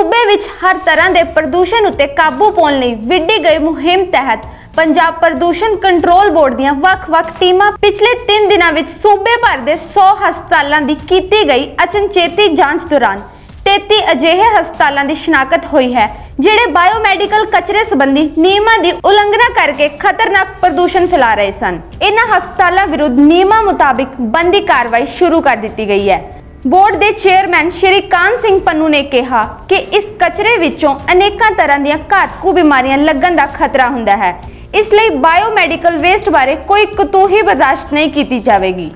ਸੂਬੇ ਵਿੱਚ ਹਰ ਤਰ੍ਹਾਂ ਦੇ ਪ੍ਰਦੂਸ਼ਣ ਉੱਤੇ ਕਾਬੂ ਪਾਉਣ ਲਈ ਵਿੱਢੀ ਗਈ ਮੁਹਿੰਮ ਤਹਿਤ ਪੰਜਾਬ ਪ੍ਰਦੂਸ਼ਣ ਕੰਟਰੋਲ ਬੋਰਡ ਦੀਆਂ ਵੱਖ-ਵੱਖ ਟੀਮਾਂ ਪਿਛਲੇ 3 ਦਿਨਾਂ ਵਿੱਚ ਸੂਬੇ ਭਰ ਦੇ 100 ਹਸਪਤਾਲਾਂ ਦੀ ਕੀਤੀ ਗਈ ਅਚਨਚੇਤੀ ਜਾਂਚ ਦੌਰਾਨ 33 ਅਜਿਹੇ ਹਸਪਤਾਲਾਂ ਦੀ ਸ਼ਨਾਖਤ ਹੋਈ ਹੈ, ਜਿਹੜੇ ਬਾਇਓਮੈਡੀਕਲ ਕਚਰੇ ਸੰਬੰਧੀ ਨਿਯਮਾਂ ਦੀ ਉਲੰਘਣਾ ਕਰਕੇ ਖਤਰਨਾਕ ਪ੍ਰਦੂਸ਼ਣ ਫੈਲਾ ਰਹੇ ਸਨ। ਇਹਨਾਂ ਹਸਪਤਾਲਾਂ ਵਿਰੁੱਧ ਨਿਯਮਾਂ ਮੁਤਾਬਿਕ ਬੰਦੀ ਕਾਰਵਾਈ ਸ਼ੁਰੂ ਕਰ ਦਿੱਤੀ ਗਈ ਹੈ। ਬੋਰਡ ਦੇ ਚੇਅਰਮੈਨ ਸ਼੍ਰੀ ਕਾਨ ਸਿੰਘ ਪੰਨੂ ਨੇ ਕਿਹਾ ਕਿ ਇਸ ਕਚਰੇ ਵਿੱਚੋਂ ਅਨੇਕਾਂ ਤਰ੍ਹਾਂ ਦੀਆਂ ਘਾਤਕੂ ਬਿਮਾਰੀਆਂ ਲੱਗਣ ਦਾ ਖਤਰਾ ਹੁੰਦਾ ਹੈ। ਇਸ ਲਈ ਬਾਇਓਮੈਡੀਕਲ ਵੇਸਟ ਬਾਰੇ ਕੋਈ ਕਤੂਹੀ ਬਰਦਾਸ਼ਤ ਨਹੀਂ ਕੀਤੀ ਜਾਵੇਗੀ।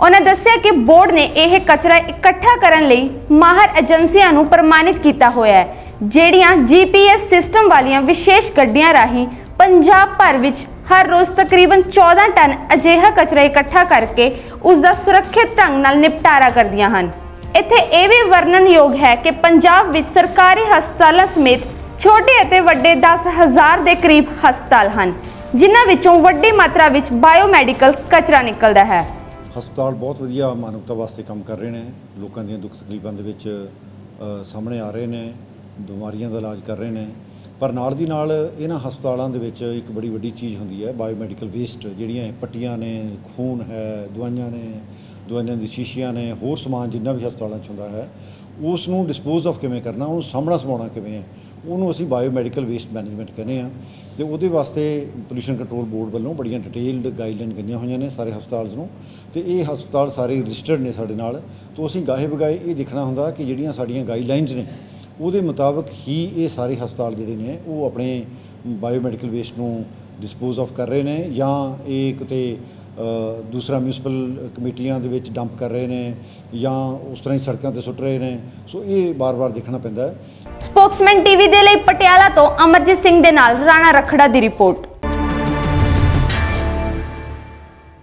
ਉਹਨਾਂ ਦੱਸਿਆ ਕਿ ਬੋਰਡ ਨੇ ਇਹ ਕਚਰਾ ਇਕੱਠਾ ਕਰਨ ਲਈ ਮਾਹਰ ਏਜੰਸੀਆਂ ਨੂੰ ਪ੍ਰਮਾਣਿਤ ਕੀਤਾ ਹੋਇਆ ਹੈ, ਜਿਹੜੀਆਂ ਜੀਪੀਐਸ ਸਿਸਟਮ ਵਾਲੀਆਂ ਵਿਸ਼ੇਸ਼ ਗੱਡੀਆਂ ਰਾਹੀਂ ਪੰਜਾਬ ਭਰ ਵਿੱਚ ਹਰ ਰੋਜ਼ ਤਕਰੀਬਨ 14 ਟਨ ਅਜਿਹਾ ਕਚਰਾ ਇਕੱਠਾ ਕਰਕੇ ਉਸ ਦਾ ਸੁਰੱਖਿਅਤ ਢੰਗ ਨਾਲ ਨਿਪਟਾਰਾ ਕਰਦੀਆਂ ਹਨ। ਇੱਥੇ ਇਹ ਵੀ ਵਰਣਨਯੋਗ ਹੈ ਕਿ ਪੰਜਾਬ ਵਿੱਚ ਸਰਕਾਰੀ ਹਸਪਤਾਲਾਂ ਸਮੇਤ ਛੋਟੇ ਅਤੇ ਵੱਡੇ 10000 ਦੇ ਕਰੀਬ ਹਸਪਤਾਲ ਹਨ, ਜਿਨ੍ਹਾਂ ਵਿੱਚੋਂ ਵੱਡੀ ਮਾਤਰਾ ਵਿੱਚ ਬਾਇਓਮੈਡੀਕਲ ਕਚਰਾ ਨਿਕਲਦਾ ਹੈ। ਹਸਪਤਾਲ ਬਹੁਤ ਵਧੀਆ ਮਾਨਵਤਾ ਵਾਸਤੇ ਕੰਮ ਕਰ ਰਹੇ ਨੇ, ਲੋਕਾਂ ਦੀਆਂ ਦੁੱਖ ਤਕਲੀਫਾਂ ਦੇ ਵਿੱਚ ਸਾਹਮਣੇ ਆ ਰਹੇ ਨੇ, ਬਿਮਾਰੀਆਂ ਦਾ ਇਲਾਜ ਕਰ ਰਹੇ ਨੇ। ਪਰ ਨਾਲ ਦੀ ਨਾਲ ਇਹਨਾਂ ਹਸਪਤਾਲਾਂ ਦੇ ਵਿੱਚ ਇੱਕ ਬੜੀ ਵੱਡੀ ਚੀਜ਼ ਹੁੰਦੀ ਹੈ ਬਾਇਓਮੈਡੀਕਲ ਵੇਸਟ ਜਿਹੜੀਆਂ ਪੱਟੀਆਂ ਨੇ, ਖੂਨ ਹੈ, ਦਵਾਈਆਂ ਨੇ, ਦਵਾਈਆਂ ਦੀ ਸ਼ੀਸ਼ੀਆਂ ਨੇ, ਹੋਰ ਸਮਾਨ ਜਿੰਨਾ ਵੀ ਹਸਪਤਾਲਾਂ 'ਚ ਹੁੰਦਾ ਹੈ ਉਸ ਨੂੰ ਡਿਸਪੋਜ਼ ਆਫ ਕਿਵੇਂ ਕਰਨਾ, ਉਹਨੂੰ ਸਾਹਮਣਾ ਸਮਾਉਣਾ ਕਿਵੇਂ ਹੈ, ਉਹਨੂੰ ਅਸੀਂ ਬਾਇਓਮੈਡੀਕਲ ਵੇਸਟ ਮੈਨੇਜਮੈਂਟ ਕਹਿੰਦੇ ਆ ਤੇ ਉਹਦੇ ਵਾਸਤੇ ਪੋਲੂਸ਼ਨ ਕੰਟਰੋਲ ਬੋਰਡ ਵੱਲੋਂ ਬੜੀਆਂ ਡਿਟੇਲਡ ਗਾਈਡਲਾਈਨ ਗਈਆਂ ਹੋਈਆਂ ਨੇ ਸਾਰੇ ਹਸਪਤਾਲਸ ਨੂੰ ਤੇ ਇਹ ਹਸਪਤਾਲ ਸਾਰੇ ਰਜਿਸਟਰਡ ਨੇ ਸਾਡੇ ਨਾਲ, ਤੋਂ ਅਸੀਂ ਗਾਹੇ ਬਗਾਏ ਇਹ ਦੇਖਣਾ ਹੁੰਦਾ ਕਿ ਜਿਹੜੀਆਂ ਸਾਡੀਆਂ ਗਾਈਡਲਾਈਨਸ ਨੇ ਉਹਦੇ ਮੁਤਾਬਕ ਹੀ ਇਹ ਸਾਰੇ ਹਸਪਤਾਲ ਜਿਹੜੇ ਨੇ, ਉਹ ਆਪਣੇ ਬਾਇਓਮੈਡੀਕਲ ਵੇਸਟ ਨੂੰ ਡਿਸਪੋਜ਼ ਆਫ ਕਰ ਰਹੇ ਨੇ ਜਾਂ ਇਹ ਕਿਤੇ ਦੂਸਰਾ ਮਿਊਨਿਸਪਲ ਕਮੇਟੀਆਂ ਦੇ ਵਿੱਚ ਡੰਪ ਕਰ ਰਹੇ ਨੇ ਜਾਂ ਉਸ ਤਰ੍ਹਾਂ ਹੀ ਸੜਕਾਂ ਤੇ ਸੁੱਟ ਰਹੇ ਨੇ। ਸੋ ਇਹ ਬਾਰ-ਬਾਰ ਦੇਖਣਾ ਪੈਂਦਾ ਹੈ। ਸਪੋਕਸਮੈਨ ਟੀਵੀ ਦੇ ਲਈ ਪਟਿਆਲਾ ਤੋਂ ਅਮਰਜੀਤ ਸਿੰਘ ਦੇ ਨਾਲ ਰਾਣਾ ਰਖੜਾ ਦੀ ਰਿਪੋਰਟ।